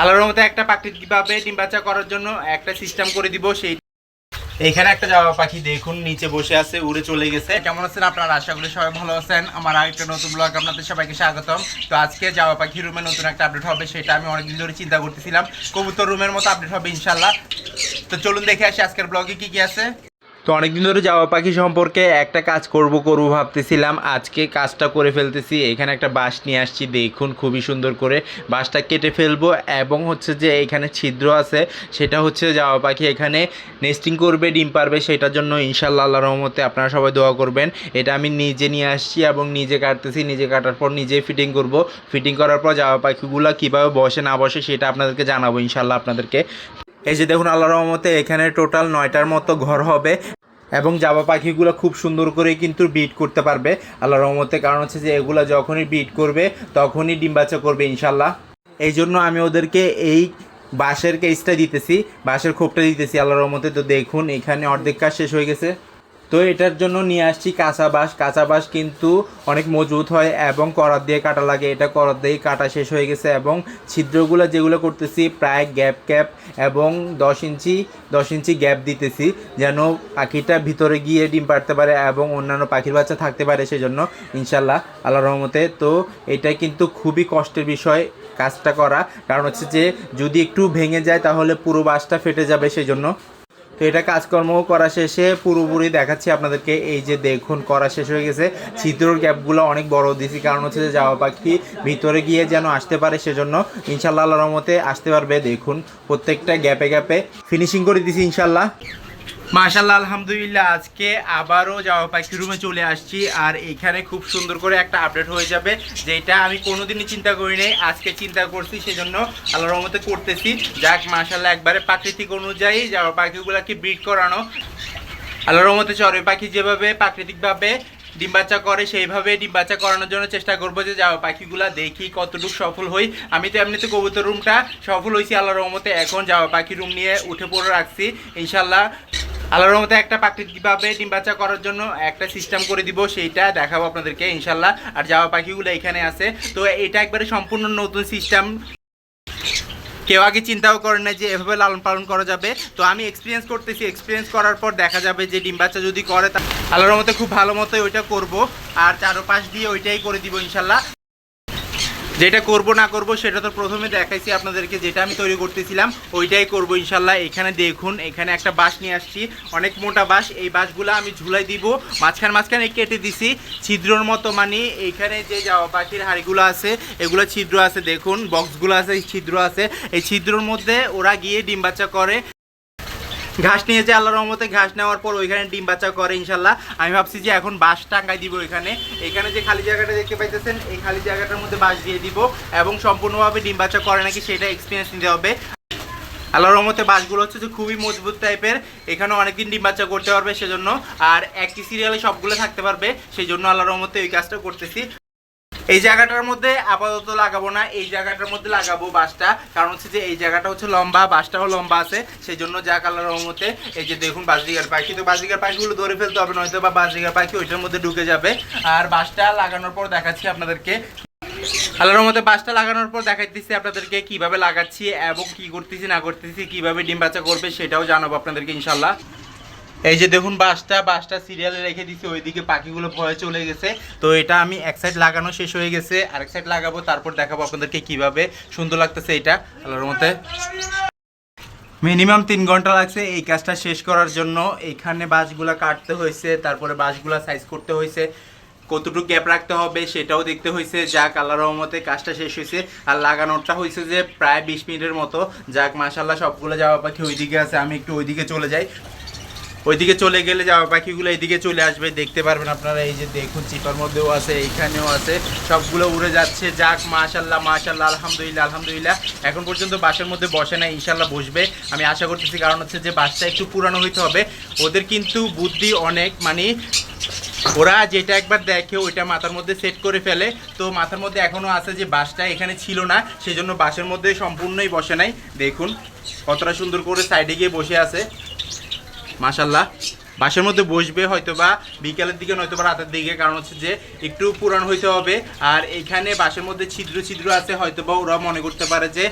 আল্লাহর মতো একটা প্রাকৃতিকভাবে ডিম বাচ্চা করার জন্য একটা সিস্টেম করে দিব, সেই এখানে একটা জামা পাখি দেখুন, নিচে বসে আছে, উড়ে চলে গেছে। কেমন আছেন আপনারা? আশা করি সবাই ভালো আছেন। আমার আরেকটা নতুন ব্লগ আপনাদের সবাইকে স্বাগতম। তো আজকে জামা পাখি রুমে নতুন একটা আপডেট হবে, সেটা আমি অনেকদিন ধরে চিন্তা করতেছিলাম। কবুতর রুমের মতো আপডেট হবে ইনশাল্লাহ তো চলুন দেখে আসি আজকের ব্লগে কি কি আছে। তো অনেকদিন ধরে জামা পাখি সম্পর্কে একটা কাজ করব করব ভাবতেছিলাম। আজকে কাজটা করে ফেলতেছি। এখানে একটা বাঁশ নিয়ে আসছি। দেখুন, খুবই সুন্দর করে বাঁশটা কেটে ফেলব এবং হচ্ছে যে এখানে ছিদ্র আছে, সেটা হচ্ছে জামা পাখি এখানে নেস্টিং করবে, ডিম পারবে, সেটার জন্য ইনশাল্লাহ আল্লাহ রহমতে আপনারা সবাই দোয়া করবেন। এটা আমি নিজে নিয়ে আসছি এবং নিজে কাটতেছি। নিজে কাটার পর নিজে ফিটিং করব। ফিটিং করার পর জামা পাখিগুলো কীভাবে বসে, না বসে, সেটা আপনাদেরকে জানাব ইনশাল্লাহ আপনাদেরকে। এই যে দেখুন আল্লাহ রহমতে এখানে টোটাল নয়টার মতো ঘর হবে। এবং জাবা পাখিগুলো খুব সুন্দর করে কিন্তু বিট করতে পারবে। আল্লাহ রহমতে, কারণ হচ্ছে যে এগুলো যখনই বিট করবে, তখনই ডিম্বাচা করবে ইনশাল্লাহ এই জন্য আমি ওদেরকে এই বাঁশের কেসটা দিতেছি, বাঁশের খোপটা দিতেছি আল্লাহ রহমতে। তো দেখুন, এখানে অর্ধেক কাজ শেষ হয়ে গেছে। তো এটার জন্য নিয়ে আসছি কাঁচা বাঁশ। কাঁচা বাঁশ কিন্তু অনেক মজবুত হয় এবং করাত দিয়ে কাটা লাগে। এটা করাত দিয়ে কাটা শেষ হয়ে গেছে এবং ছিদ্রগুলো যেগুলো করতেছি প্রায় গ্যাপ গ্যাপ এবং দশ ইঞ্চি দশ ইঞ্চি গ্যাপ দিতেছি যেন পাখিটা ভিতরে গিয়ে ডিম পাড়তে পারে এবং অন্যান্য পাখির বাচ্চা থাকতে পারে সেজন্য ইনশাল্লাহ আল্লাহ রহমতে। তো এটা কিন্তু খুবই কষ্টের বিষয় কাজটা করা। কারণ হচ্ছে যে যদি একটু ভেঙে যায় তাহলে পুরো বাঁশটা ফেটে যাবে সেজন্য। তো এটা কাজকর্ম করা শেষে পুরোপুরি দেখাচ্ছি আপনাদেরকে। এই যে দেখুন, করা শেষ হয়ে গেছে। ছিদ্রর গ্যাপগুলো অনেক বড় দিয়েছি। কারণ হচ্ছে যে যাওয়া পাখি ভিতরে গিয়ে যেন আসতে পারে সেজন্য ইনশাল্লাহ আল্লাহর রহমতে আসতে পারবে। দেখুন, প্রত্যেকটা গ্যাপে গ্যাপে। ফিনিশিং করে দিছি ইনশাল্লাহ মাশাল্লাহ আলহামদুলিল্লাহ, আজকে আবারও জামা পাখি রুমে চলে আসছি। আর এখানে খুব সুন্দর করে একটা আপডেট হয়ে যাবে, যেটা আমি কোনোদিনই চিন্তা করি নাই, আজকে চিন্তা করছি, সেজন্য আল্লাহর রহমতে করতেছি। যাক মাশাল্লাহ একবারে প্রাকৃতিক অনুযায়ী জামা পাখিগুলোকে ব্রিড করানো। আল্লাহর রহমতে চড়ুই পাখি যেভাবে প্রাকৃতিকভাবে ডিম বাচ্চা করে, সেইভাবে ডিম বাচ্চা করানোর জন্য চেষ্টা করব যে যাওয়া পাখিগুলা দেখি কতটুকু সফল হই। আমি তো এমনিতে কবুতর রুমটা সফল হয়েছি আল্লাহর রহমতে। এখন যাওয়া পাখি রুম নিয়ে উঠে পড়ে রাখছি। ইনশাল্লাহ আল্লাহর রহমতে একটা প্রাকৃতিকভাবে ডিম বাচ্চা করার জন্য একটা সিস্টেম করে দিব, সেইটা দেখাবো আপনাদেরকে, ইনশাল্লাহ। আর যাওয়া পাখিগুলো এখানে আছে। তো এটা একবারে সম্পূর্ণ নতুন সিস্টেম কেউ আগে চিন্তাও করে না যে এভাবে লালন পালন করা যাবে। তো আমি এক্সপিরিয়েন্স করতেছি। এক্সপিরিয়েন্স করার পর দেখা যাবে যে ডিম বাচ্চা যদি করে তা আল্লাহর মতো খুব ভালো মতো ওইটা করব। আর চারোপাশ দিয়ে ওইটাই করে দিব, ইনশাল্লাহ। যেটা করব না করব সেটা তো প্রথমে দেখাইছি আপনাদেরকে, যেটা আমি তৈরি করতেছিলাম, ওইটাই করব ইনশাল্লাহ। এখানে দেখুন, এখানে একটা বাঁশ নিয়ে আসছি। অনেক মোটা বাঁশ, এই বাঁশগুলো আমি ঝুলাই দিব। মাঝখান মাঝখানে কেটে দিছি। ছিদ্রর মতো মানে এইখানে যে পাখির হাড়িগুলো আছে, এগুলো ছিদ্র আছে, দেখুন বক্সগুলো আছে ছিদ্র আছে। এই ছিদ্রর মধ্যে ওরা গিয়ে ডিম বাচ্চা করে। ঘাস নিয়েছে আল্লাহ রহমতে, ঘাস নেওয়ার পর ওইখানে ডিম বাচ্চা করে ইনশাল্লাহ। আমি ভাবছি যে এখন বাঁশ টাঙ্গাই দিব এখানে এখানে যে খালি জায়গাটা দেখতে পাইতেছেন, এই খালি জায়গাটার মধ্যে বাঁশ দিয়ে দিব এবং সম্পূর্ণভাবে ডিম বাচ্চা করে নাকি সেটা এক্সপিরিয়েন্স নিতে হবে। আল্লাহ রহমতে বাসগুলো হচ্ছে যে খুবই মজবুত টাইপের। এখানে অনেকদিন ডিম বাচ্চা করতে পারবে সেজন্য। আর একই সিরিয়ালে সবগুলো থাকতে পারবে সেই জন্য আল্লাহ রহমতে ওই কাজটা করতেছি। এই জায়গাটার মধ্যে আপাতত লাগাবো না, এই জায়গাটার মধ্যে লাগাবো বাসটা। কারণ হচ্ছে যে এই জায়গাটা হচ্ছে লম্বা, বাসটাও লম্বা আছে সেই জন্য যা কালার রহমতে এই যে দেখুন বাসদিগার পাখি তো বাসদিগার পাখিগুলো ধরে ফেলতে হবে, নয়তো বা বাসদিগার পাখি ওইটার মধ্যে ঢুকে যাবে। আর বাসটা লাগানোর পর দেখাচ্ছি আপনাদেরকে। আল্লাহর মধ্যে বাসটা লাগানোর পর দেখাই দেখাইতেছি আপনাদেরকে কীভাবে লাগাচ্ছি এবং কি করতেছি, না করতেছি, কীভাবে ডিম বাচ্চা করবে সেটাও জানাব আপনাদেরকে ইনশাল্লাহ এই যে দেখুন বাসটা বাসটা সিরিয়ালে রেখে দিছি, ওইদিকে পাখিগুলো ভয়ে চলে গেছে। তো এটা আমি এক সাইড লাগানো শেষ হয়ে গেছে, আরেক সাইড লাগাবো, তারপর দেখাবো আপনাদেরকে কীভাবে সুন্দর লাগতেছে এটা। আল্লাহর মধ্যে মিনিমাম তিন ঘণ্টা লাগছে এই কাজটা শেষ করার জন্য। এখানে বাঁশগুলা কাটতে হয়েছে, তারপরে বাঁশগুলা সাইজ করতে হয়েছে। কতটুকু গ্যাপ রাখতে হবে সেটাও দেখতে হয়েছে। যাক আল্লাহ রহমতে কাজটা শেষ হয়েছে। আর লাগানোটা হয়েছে যে প্রায় বিশ মিনিটের মতো। যাক মাসাল্লাহ সবগুলো যাওয়া পাখি ওইদিকে আছে, আমি একটু ওইদিকে চলে যাই। ওইদিকে চলে গেলে যাওয়া পাখিগুলো এইদিকে চলে আসবে, দেখতে পারবেন আপনারা, এই যে দেখুন, চিপার মধ্যেও আছে, এইখানেও আছে, সবগুলো উড়ে যাচ্ছে, যাক মাশাল্লাহ মাশাল্লাহ আলহামদুলিল্লাহ আলহামদুলিল্লাহ। এখন পর্যন্ত বাসের মধ্যে বসে না ইনশাল্লাহ বসবে। আমি আশা করতেছি, কারণ হচ্ছে যে বাসটা একটু পুরানো হইতে হবে। ওদের কিন্তু বুদ্ধি অনেক মানে ওরা যেটা একবার দেখে, ওইটা মাথার মধ্যে সেট করে ফেলে। তো মাথার মধ্যে এখনও আছে যে বাসটা এখানে ছিল না সেই জন্য বাসের মধ্যে সম্পূর্ণই বসে নাই। দেখুন, কতটা সুন্দর করে সাইডে গিয়ে বসে আছে। মাশাল্লাহ বাসের মধ্যে বসবে হয়তো বা বিকালের দিকে নয়তো বা রাতের দিকে, কারণ হচ্ছে যে একটু পুরান হইতে হবে। আর এখানে বাসের মধ্যে ছিদ্র ছিদ্র আছে হয়তো বা ওরা মনে করতে পারে যে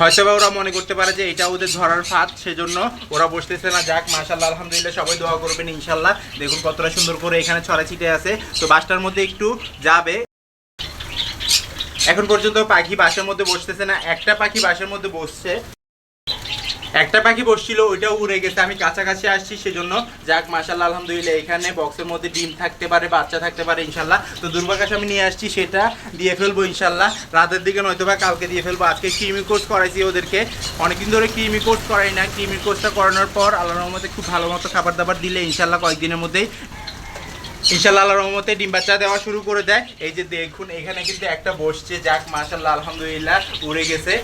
হয়তো বা ওরা মনে করতে পারে যে এটা ওদের ধরার ফাঁদ, সেজন্য ওরা বসতেছে না। যাক মাশাল্লাহ আলহামদুলিল্লাহ, সবাই দোয়া করবেন ইনশাল্লাহ দেখুন কতটা সুন্দর করে এখানে ছড়া ছিটে আছে। তো বাসটার মধ্যে একটু যাবে। এখন পর্যন্ত পাখি বাসের মধ্যে বসতেছে না। একটা পাখি বাসের মধ্যে বসছে। একটা পাখি বসছিল, ওইটাও উড়ে গেছে। আমি কাছাকাছি আসছি সেজন্য। যাক মাশাল্লাহ আলহামদুলিল্লাহ, এখানে বক্সের মধ্যে ডিম থাকতে পারে, বাচ্চা থাকতে পারে ইনশাল্লাহ তো দুর্বাকাশ আমি নিয়ে আসছি সেটা, দিয়ে ফেলব ইনশাল্লাহ রাতের দিকে নয়তো বা কালকে দিয়ে ফেলব। আজকে ক্রিমি কোর্স করাইছি ওদেরকে। অনেকদিন ধরে ক্রিমি কোর্স করাই না ক্রিমি কোর্সটা করানোর পর আল্লাহর রহমতে খুব ভালো মতো খাবার দাবার দিলে ইনশাল্লাহ কয়েকদিনের মধ্যেই। ইনশাল্লাহ আল্লাহ রহমতে ডিম বাচ্চা দেওয়া শুরু করে দেয়। এই যে দেখুন, এখানে কিন্তু একটা বসছে। যাক মাশাল্লাহ আলহামদুলিল্লাহ, উড়ে গেছে।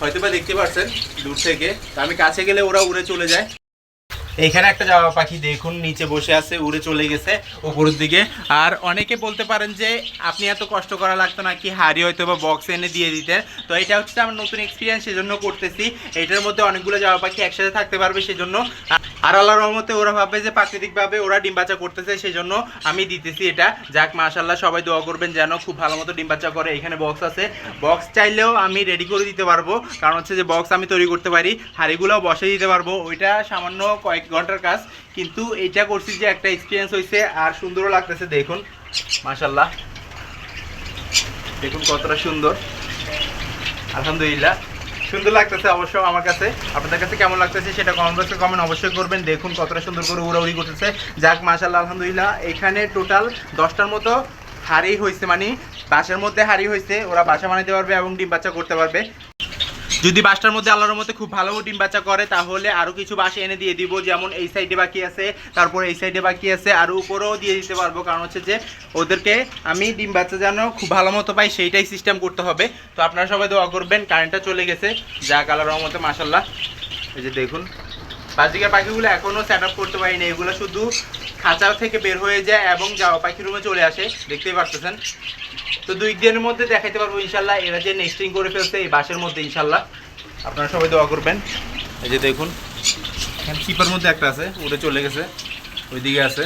হয়তো বা দেখতে পাচ্ছেন দূর থেকে। আমি কাছে গেলে ওরা উড়ে চলে যায়। এখানে একটা জামা পাখি দেখুন, নিচে বসে আছে, উড়ে চলে গেছে উপরের দিকে। আর অনেকে বলতে পারেন যে, আপনি এত কষ্ট করা লাগতো না কি হাড়ি হয়তো বা বক্স এনে দিয়ে দিতে? তো এটা হচ্ছে আমার নতুন এক্সপিরিয়েন্স সেজন্য করতেছি। এটার মধ্যে অনেকগুলো জামা পাখি একসাথে থাকতে পারবে, সেজন্য। আর আল্লাহর রহমতে ওরা ভাবে যে প্রাকৃতিকভাবে ওরা ডিম বাচ্চা করতেছে সেই জন্য আমি দিতেছি এটা। যাক মাশাল্লাহ সবাই দোয়া করবেন যেন খুব ভালো মতো ডিম বাচ্চা করে। এখানে বক্স আছে। বক্স চাইলেও আমি রেডি করে দিতে পারব। কারণ হচ্ছে যে বক্স আমি তৈরি করতে পারি, হাড়িগুলোও বসে দিতে পারব। ওইটা সামান্য কয়েক ঘণ্টার কাজ। কিন্তু এটা করছি যে একটা এক্সপিরিয়েন্স হয়েছে আর সুন্দরও লাগতেছে, দেখুন। মাশাল্লাহ দেখুন কতটা সুন্দর। আলহামদুলিল্লাহ। সুন্দর লাগতেছে অবশ্য আমার কাছে। আপনাদের কাছে কেমন লাগতেছে সেটা কমেন্ট বক্সে কমেন্ট অবশ্যই করবেন। দেখুন কতটা সুন্দর করে উড়াউড়ি করতেছে। যাক মাশাল্লাহ আলহামদুলিল্লাহ, এখানে টোটাল দশটার মতো হাড়ি হয়েছে মানে বাসার মধ্যে হাড়ি হয়েছে ওরা বাসা বানাইতে পারবে এবং ডিম বাচ্চা করতে পারবে। যদি বাসটার মধ্যে আল্লাহর মধ্যে খুব ভালো ডিম বাচ্চা করে, তাহলে আরও কিছু বাসা এনে দিয়ে দিব, যেমন এই সাইডে বাকি আছে, তারপর এই সাইডে বাকি আছে, আর উপরেও দিয়ে দিতে পারব। কারণ হচ্ছে যে, ওদেরকে আমি ডিম বাচ্চা যেন খুব ভালো মতো পাই, সেইটাই সিস্টেম করতে হবে। তো আপনারা সবাই দোয়া করবেন কারেন্টটা চলে গেছে। যা কালার মতো মাসাল্লাহ এই যে দেখুন বাজিকার পাখিগুলো এখনও সেট আপ করতে পারিনি। এগুলো শুধু খাঁচা থেকে বের হয়ে যায় এবং যাওয়া পাখি রুমে চলে আসে। দেখতেই পারতেছেন? তো দুই দিনের মধ্যে দেখাইতে পারব ইনশাল্লাহ। এরা যে নেক্সটিং করে ফেলছে, এই বাসের মধ্যে ইনশাল্লাহ। আপনারা সবাই দোয়া করবেন। এই যে দেখুন, এখানে চিপার মধ্যে একটা আছে উড়ে চলে গেছে, ওইদিকে আছে,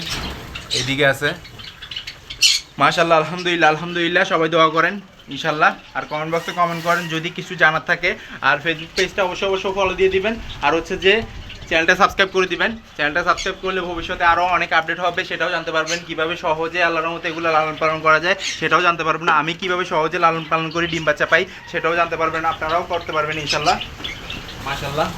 এইদিকে আছে। মাশাল্লাহ আলহামদুলিল্লাহ আলহামদুলিল্লাহ, সবাই দোয়া করেন, ইনশাল্লাহ। আর কমেন্ট বক্সে কমেন্ট করেন, যদি কিছু জানার থাকে। আর ফেসবুক পেজটা অবশ্যই অবশ্যই ফলো দিয়ে দিবেন। আর হচ্ছে যে চ্যানেলটা সাবস্ক্রাইব করে দিবেন। চ্যানেলটা সাবস্ক্রাইব করলে ভবিষ্যতে আরও অনেক আপডেট হবে সেটাও জানতে পারবেন কীভাবে সহজে আল্লাহর মতো এগুলো লালন পালন করা যায় সেটাও জানতে পারবেন। আমি কীভাবে সহজে লালন পালন করি ডিম বাচ্চা পাই সেটাও জানতে পারবেন। আপনারাও করতে পারবেন ইনশাল্লাহ মাশাল্লাহ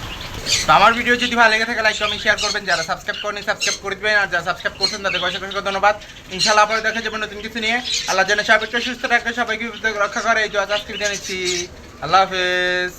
তো আমার ভিডিও যদি ভালো লেগে থাকে লাইক কমেন্ট শেয়ার করবেন। যারা সাবস্ক্রাইব করেন সাবস্ক্রাইব করে দেবেন। আর যারা সাবস্ক্রাইব করছেন তাদের অসংখ্য অসংখ্য ধন্যবাদ। ইনশাল্লাহ আপনারা দেখা যাবেন নতুন কিছু নিয়ে। আল্লাহ যেন সবাইকে সুস্থ রাখে সবাইকে রক্ষা করে। এই জয় আজকে জানিয়েছি আল্লাহ হাফেজ।